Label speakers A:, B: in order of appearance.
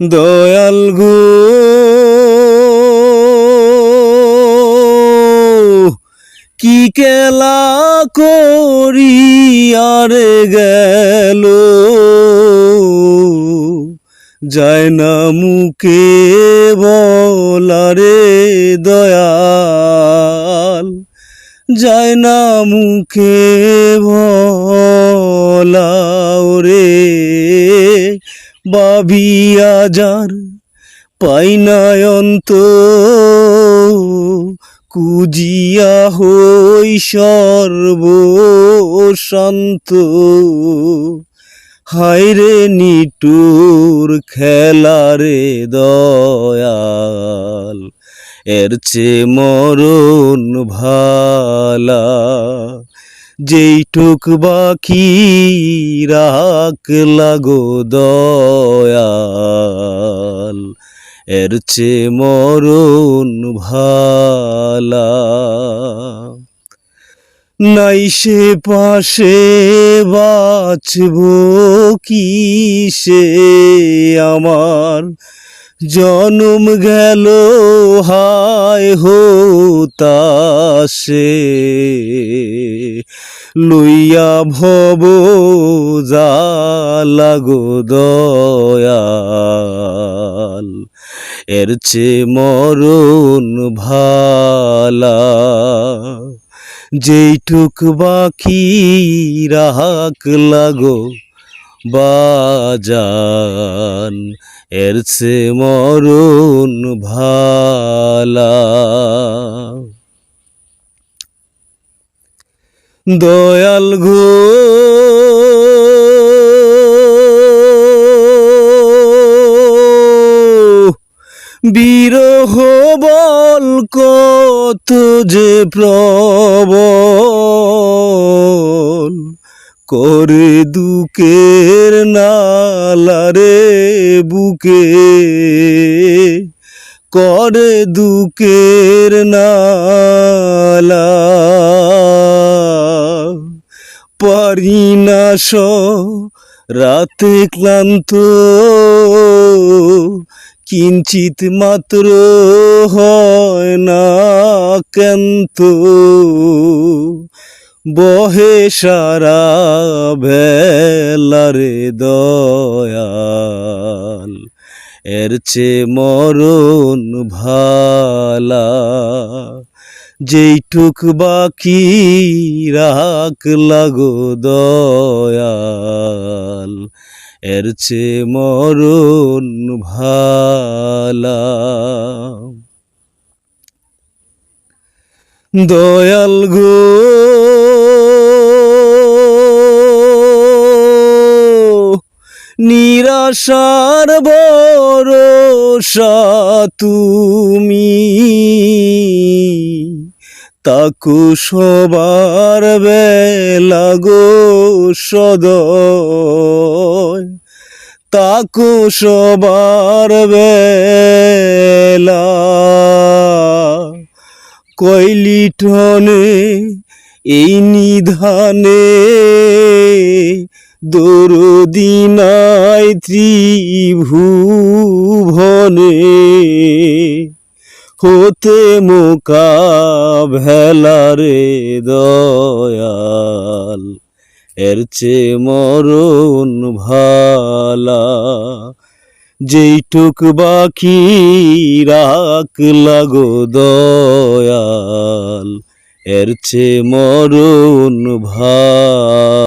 A: দয়াল গো। কি কেলা করি আরে গেল? যায় না মুখে বলারে দয়াল। যায় না মুখে বলাও রে বাবিয়া যার পাই অন্ত কুজিয়া হই সর্বশান্ত। হায়রে নিটুর খেলারে দয়াল, এর চে মরণ ভালা। যেইটুক বাকি রাখ লাগো দয়াল। এর চে মরণ ভালা। নাই সে পাশে বাঁচব কি সে আমার জনম গেল, হায় হোতাসে লইয়া ভব লাগো দয়াল। এর চে মরণ ভালা। যেইটুক বাকি রাহাক লাগো বাজান। এর চে মরণ ভালা। দয়াল গো। বিরহ বল কত যে প্রবল করে দুঃখের নালারে বুকে করে দুকের নালা না রাতে ক্লান্ত। কিঞ্চিত মাত্র হয় না কেন্ত বহে সারা ভেলারে দয়াল, এর চে মরণ ভালা। যেইটুক বাকি রাখ লাগো দয়াল এর চে মরণ ভালা। দয়াল গো নিরাশার ভরসা তুমি তাকু সবার বেলা গো সদয়। তাকু সবার বেলা কইলি টনে এই নিধানে দরদিনায় ত্রিভুবনে। হতে মোকা ভেলারে দয়াল এর চে মরণ ভালা যেইটুক বাকি রাখ লাগো দয়াল এর চে মরণ ভা